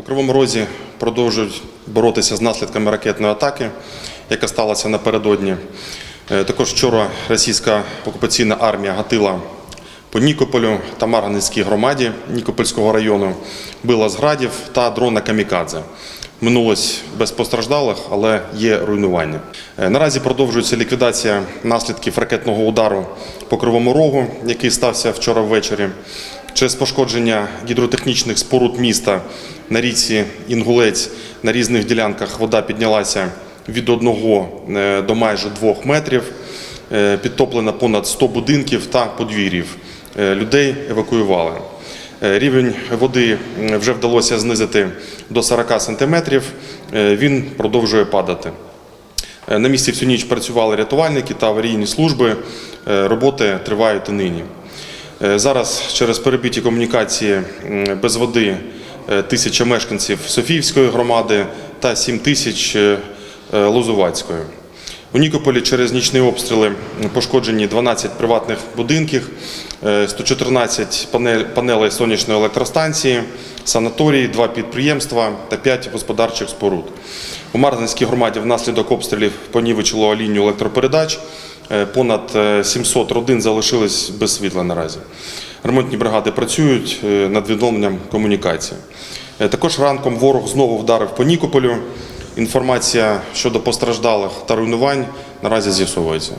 У Кривому Розі продовжують боротися з наслідками ракетної атаки, яка сталася напередодні. Е, Також вчора російська окупаційна армія гатила по Нікополю та Марганецькій громаді Нікопольського району, била з градів та дрона камікадзе. Минулось без постраждалих, але є руйнування. Е, Наразі продовжується ліквідація наслідків ракетного удару по Кривому Рогу, який стався вчора ввечері. Через пошкодження гідротехнічних споруд міста на річці Інгулець на різних ділянках вода піднялася від 1 до майже 2 метрів. Е, Підтоплено понад 100 будинків та подвір'їв. Е, Людей евакуювали. Е, Рівень води вже вдалося знизити до 40 сантиметрів. Е, Він продовжує падати. Е, На місці всю ніч працювали рятувальники та аварійні служби. Е, Роботи тривають і нині. Е, Зараз через перебиті комунікації без води е, тисяча мешканців Софіївської громади та 7 тисяч е, Лозувацької. У Нікополі через нічні обстріли пошкоджені 12 приватних будинків, е, 114 панелей сонячної електростанції, санаторії, два підприємства та 5 господарчих споруд. У Марганській громаді внаслідок обстрілів понівечило лінію електропередач. Е, Понад е, 700 родин залишились без світла наразі. Ремонтні бригади працюють е, над відновленням комунікації. Е, Також ранком ворог знову вдарив по Нікополю. Інформація щодо постраждалих та руйнувань наразі з'ясовується.